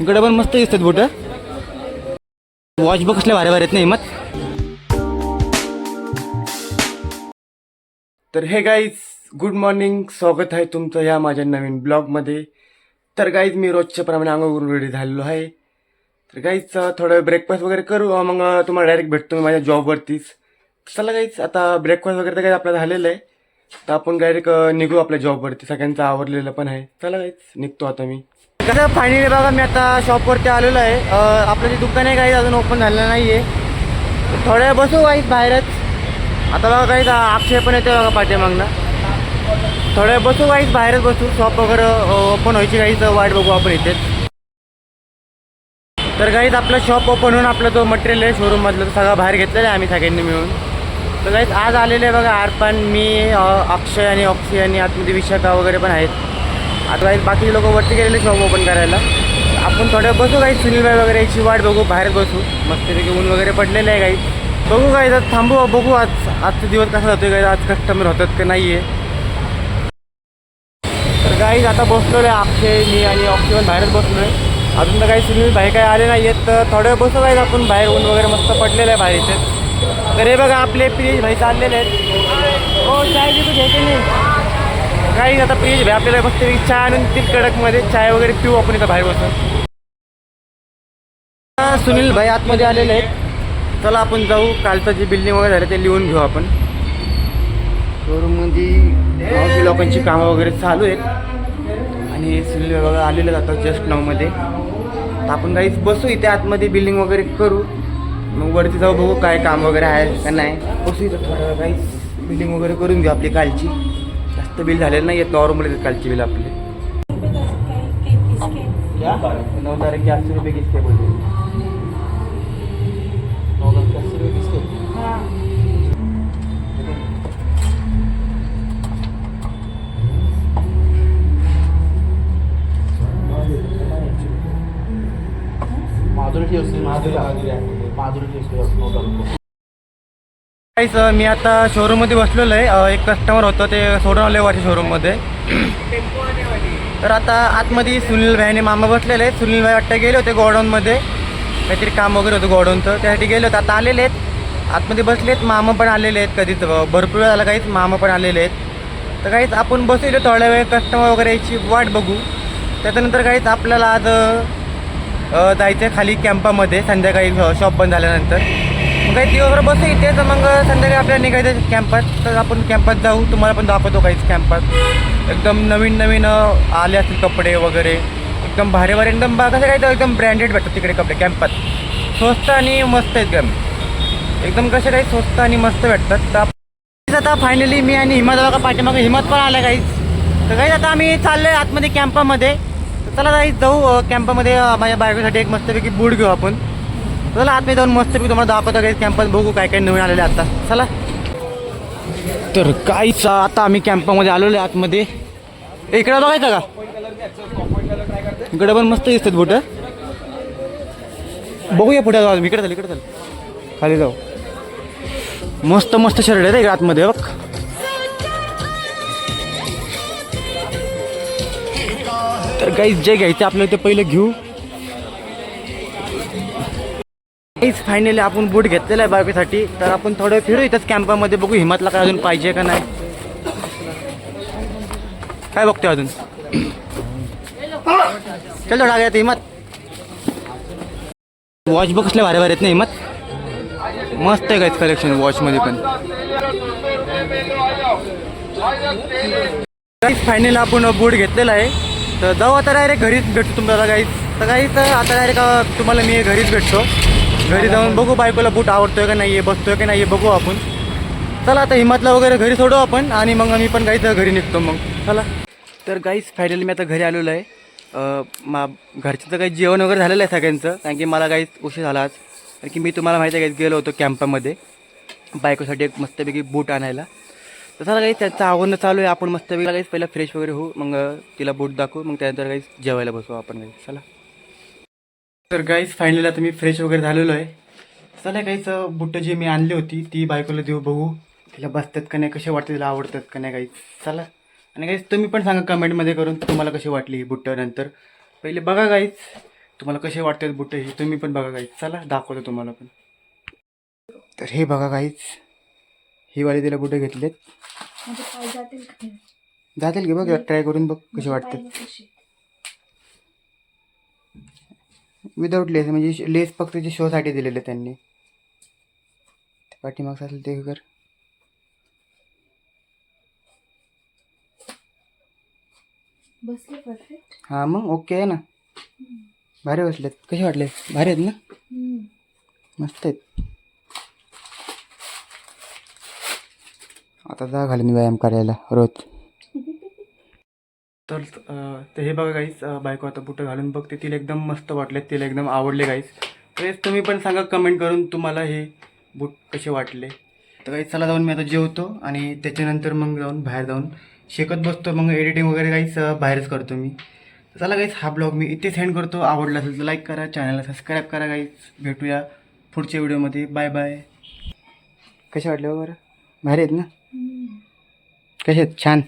इकडे पण मस्त दिसतात बोट. वॉच बघ कसले भारी भारी आहेत नाही मत तर हे गाईज गुड मॉर्निंग स्वागत आहे तुमचं या माझ्या नवीन ब्लॉगमध्ये तर गाईज मी रोजच्या प्रमाणे अंग करून रेडी झालेलो आहे. तर गाईज थोडं ब्रेकफास्ट वगैरे करू मग तुम्हाला डायरेक्ट भेटतो मी माझ्या जॉबवरतीच चला गाईज आता ब्रेकफास्ट वगैरे तर काही आपलं झालेलं आहे. तर आपण डायरेक्ट निघू आपल्या जॉबवरती सगळ्यांचं आवडलेलं पण आहे. चला काहीच निघतो आता मी. कसं फायनली बघा मी आता शॉपवरती आलेलो आहे. आपलं जे दुकान आहे काही अजून ओपन झालेलं नाही आहे थोड्या बसू काही बाहेरच. आता बघा काही अक्षय पण येते बघा पाठीमागनं. थोड्या बसू काहीच बाहेरच बसू. शॉप वगैरे ओपन व्हायची काहीच वाट बघू आपण इथेच तर काहीच आपलं शॉप ओपन होऊन आपला जो मटेरियल आहे शोरूममधलं सगळं बाहेर घेतलेलं आहे आम्ही सगळ्यांनी मिळून. तर काहीच आज आलेले आहे बघा आरपान मी अक्षय आणि ऑक्सी आणि आतमध्ये विशाखा वगैरे पण आहेत. आता काही बाकी लोक वरती गेलेले शॉप ओपन करायला. आपण थोड्या बसू काही सुनीलबाई वगैरे याची वाट बघू बाहेर बसू. मस्तपैकी ऊन वगैरे पडलेलं आहे काही बघू काय तर थांबू बघू आज आजचा दिवस कसा जातोय काय आज कस्टमर होतात का नाही आहे तर काही आता बसलो आहे अक्षय मी आणि ऑक्सिजन बाहेरच बसलो आहे अजून तर काही सुनील बाहेर काही आले नाही आहेत तर थोड्या बसू काय आपण बाहेर ऊन वगैरे मस्त पडलेलं आहे बाहेर इथे. तर हे बघा आपले प्रियेश भाई चाललेले आहेत. हो चाय देतो घ्यायचे नाही काही आता प्रियेश भाई आपल्याला फक्त चहा आणून ती कडकमध्ये. चाय वगैरे पिऊ आपण इथं बाहेर बसून. सुनील भाई आतमध्ये आलेले आहेत. चला आपण जाऊ. कालचं जे बिल्डिंग वगैरे झालं ते लिहून घेऊ आपण. शोरूममध्ये लोकांची कामं वगैरे चालू आहेत. आणि सुनील वगैरे आलेलं आलेले जातात जस्ट नावमध्ये आपण काहीच बसू इथे आतमध्ये बिल्डिंग वगैरे करू. मग वरती जाऊ बघू काय काम वगैरे आहे का नाही. बसू इथं थोडं काही बिल्डिंग वगैरे करून घेऊ आपली कालची. जास्त बिल झालेलं नाही आहेत नॉर्मल आहेत कालची बिल आपली. नऊ तारीख के अस्सी रुपये किसके बोलते माधुरी काहीच मी आता शोरूममध्ये बसलेलो आहे. एक कस्टमर होतं ते सोडून आले वरच्या शोरूममध्ये तर आता आतमध्ये सुनील भाई आणि मामा बसलेले आहेत. सुनील भाई वाटतं गेले होते गोडाऊनमध्ये. काहीतरी काम वगैरे होतं गोडाऊनचं. त्यासाठी गेले होते. आता आलेले आहेत. आतमध्ये बसले आहेत. मामा पण आलेले आहेत कधीच. भरपूर वेळ झाला काहीच मामा पण आलेले आहेत. तर काहीच आपण बसले थोड्या वेळ. कस्टमर वगैरे यायची वाट बघू. त्याच्यानंतर काहीच आपल्याला आज जायचं आहे खाली कॅम्पामध्ये संध्याकाळी शॉप बंद झाल्यानंतर. मग काही दिवसभर बसू इथे तर मग संध्याकाळी आपल्याला निघायचं कॅम्पात. तर आपण कॅम्पात जाऊ तुम्हाला पण दाखवतो काहीच कॅम्पात. एकदम नवीन नवीन आले असतील कपडे वगैरे. एकदम भारी भारी एकदम बा कसं काय तर एकदम ब्रँडेड भेटतात तिकडे कपडे कॅम्पात. स्वस्त आणि मस्त एकदम एकदम कसे काही स्वस्त आणि मस्त भेटतात. तर आता फायनली मी आणि हिमत बघा पाठीमागं हिमत पण आला काहीच तर काही आता आम्ही चाललोय आतमध्ये कॅम्पामध्ये. चला काही जाऊ कॅम्पमध्ये माझ्या बायकोसाठी एक मस्तपैकी बूट घेऊ आपण. चला आतमध्ये जाऊन मस्तपैकी तुम्हाला दाखवतो काही कॅम्पात बघू काय काय नवीन आलेले आता. चला. तर काहीच आता आम्ही कॅम्पामध्ये आलेलो आहे आतमध्ये. इकडं इकडे बघायचं का? इकडे पण मस्त दिसतात बुट बघूया पुढे जाऊ इकडे चाल इकडे चाल. खाली जाऊ. मस्त मस्त शर्ट आहे रे आतमध्ये बघ. तर काही जे घ्यायचं आपल्याला ते पहिलं घेऊ. काहीच फायनली आपण बूट घेतलेला आहे बायकोसाठी तर आपण थोडं फिरू इथंच कॅम्पामध्ये बघू हिमातला काय अजून पाहिजे का नाही. काय बघतोय अजून? चल थोडा आता हिमत वॉच बघ कसले भारी भारी आहेत ना हिमत मस्त आहे काहीच कलेक्शन वॉचमध्ये पण. काहीच फायनल आपण बूट घेतलेला आहे. तर जाऊ आता डायरेक्ट घरीच भेटतो तुम्हाला काहीच तर काहीच आता डायरेक्ट तुम्हाला मी घरीच भेटतो. घरी जाऊन बघू बायकोला बूट आवडतोय का नाही आहे बसतोय का नाही आहे बघू आपण. चला आता हिमातला वगैरे घरी सोडू आपण आणि मग आम्ही पण काहीच घरी निघतो मग. चला. तर काहीच फायनली मी आता घरी आलेलो आहे. मा घरचं तर काही जेवण वगैरे झालेलं आहे सगळ्यांचं. कारण की मला काहीच उशीर झाला आज. कारण की मी तुम्हाला माहिती आहे काहीच गेलो होतो कॅम्पामध्ये बायकोसाठी एक मस्तपैकी बूट आणायला. तर चला काही त्याचं आवडणं चालू आहे. आपण मस्त वेळेला काहीच पहिला फ्रेश वगैरे होऊ मग तिला बूट दाखवू मग त्यानंतर काहीच जेवायला बसू आपण काही चला. तर गाईज फायनली आता मी फ्रेश वगैरे झालेलो आहे. चला काहीच बुटं जी मी आणली होती ती बायकोला देऊ बघू. तिला बसतात का नाही कसे वाटते तिला आवडतात का नाही काही चला. आणि काहीच तुम्ही पण सांगा कमेंटमध्ये करून तुम्हाला कशी वाटली ही बुट्ट नंतर. पहिले बघा काहीच तुम्हाला कसे वाटतात बुट्टं ही तुम्ही पण बघा काहीच चला दाखवतो तुम्हाला पण. तर हे बघा काहीच ही वाली तिला बुट्टे घेतलेत? पाय जातील का नाही? जातील की बघ ट्राय करून बघ कसे वाटतात? विदाऊट लेस म्हणजे लेस फक्त जे शोसाठी दिलेले त्यांनी. ते पाठीमागचं असेल ते कर. बसले परफेक्ट हां मग ओके आहे ना. भारी बसलेत. कसे वाटले भारी आहेत ना? मस्त आहेत. आता जा घालून व्यायाम करायला रोज. तर तर हे बघा गाईस बायको आता बुटं घालून बघते तिला एकदम मस्त वाटले तिला एकदम आवडले गाईस तर तुम्ही पण सांगा कमेंट करून तुम्हाला हे बूट कसे वाटले. तर गाईस चला जाऊन मी आता जेवतो आणि त्याच्यानंतर मग जाऊन बाहेर जाऊन शिकत बसतो. मग एडिटिंग वगैरे काहीच बाहेरच करतो मी. चला गाईस हा ब्लॉग मी इथे सेंड करतो. आवडला असेल तर लाईक करा चॅनलला सबस्क्राईब करा गाईस भेटूया पुढच्या व्हिडिओमध्ये बाय बाय कसे वाटले बरं? भारी आहेत ना? कसे आहेत? छान.